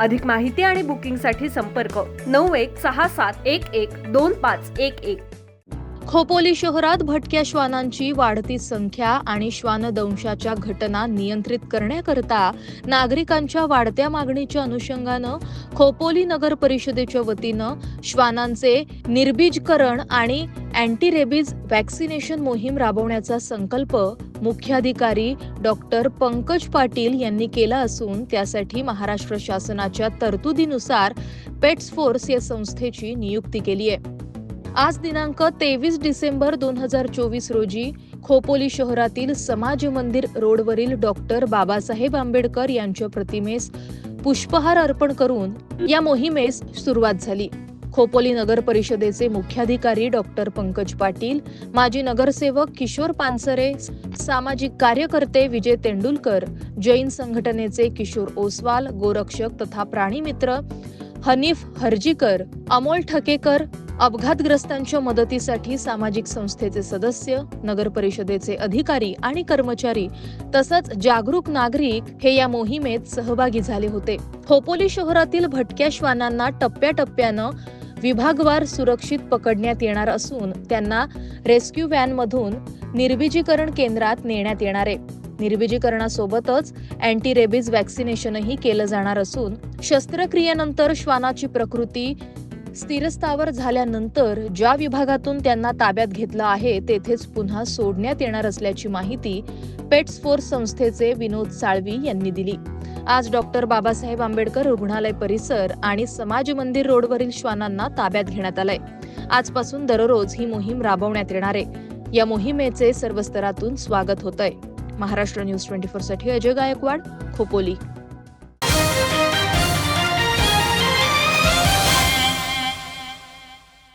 अधिक माहिती आणि बुकिंगसाठी संपर्क नऊ एक सहा सात एक एक दोन पाच एक एक. खोपोली शहरात भटक्या श्वानांची वाढती संख्या आणि श्वानदंशाच्या घटना नियंत्रित करण्याकरता नागरिकांच्या वाढत्या मागणीच्या अनुषंगानं खोपोली नगर परिषदेच्या वतीनं श्वानांचे निर्बीजकरण आणि अँटी रेबीज वॅक्सिनेशन मोहीम राबवण्याचा संकल्प मुख्याधिकारी डॉक्टर पंकज पाटील यांनी केला असून त्यासाठी महाराष्ट्र शासनाच्या तरतुदीनुसार पेट्स फोर्स या संस्थेची नियुक्ती केली आहे. आज दिनांक तेवीस डिसेंबर दोन हजार चोवीस रोजी खोपोली शहरातील समाज मंदिर रोडवरील डॉक्टर बाबासाहेब आंबेडकर यांच्या प्रतिमेस पुष्पहार अर्पण करून या मोहिमेस सुरुवात झाली. खोपोली नगर परिषदेचे मुख्याधिकारी डॉक्टर पंकज पाटील माजी नगरसेवक किशोर पानसरे सामाजिक कार्यकर्ते विजय तेंडुलकर जैन संघटनेचे किशोर ओसवाल गोरक्षक तथा प्राणीमित्र हनीफ हर्जीकर अमोल ठकेकर अपघातग्रस्तांच्या मदतीसाठी सामाजिक संस्थेचे सदस्य नगर परिषदेचे अधिकारी आणि कर्मचारी तसंच जागरूक नागरिक हे या मोहिमेत सहभागी झाले होते. खोपोली शहरातील भटक्या श्वानांना टप्प्याटप्प्यानं विभागवार सुरक्षित पकडण्यात येणार असून त्यांना रेस्क्यू व्हॅनमधून निर्बीजीकरण केंद्रात नेण्यात येणार आहे. निर्बीजीकरणासोबतच अँटी रेबीज वॅक्सिनेशनही केलं जाणार असून शस्त्रक्रियेनंतर श्वानाची प्रकृती स्थिरस्थावर झाल्यानंतर ज्या विभागातून त्यांना ताब्यात घेतलं आहे तेथेच पुन्हा सोडण्यात येणार असल्याची माहिती पेट्स फोर्स संस्थेचे विनोद साळवी यांनी दिली. आज डॉक्टर बाबासाहेब आंबेडकर रुग्णालय परिसर आणि समाज मंदिर रोडवरील श्वानांना ताब्यात घेण्यात आलंय. आजपासून दररोज ही मोहीम राबवण्यात येणार आहे. या मोहिमेचे सर्व स्तरातून स्वागत होत आहे महाराष्ट्र न्यूज ट्वेंटी फोरसाठी अजय गायकवाड खोपोली.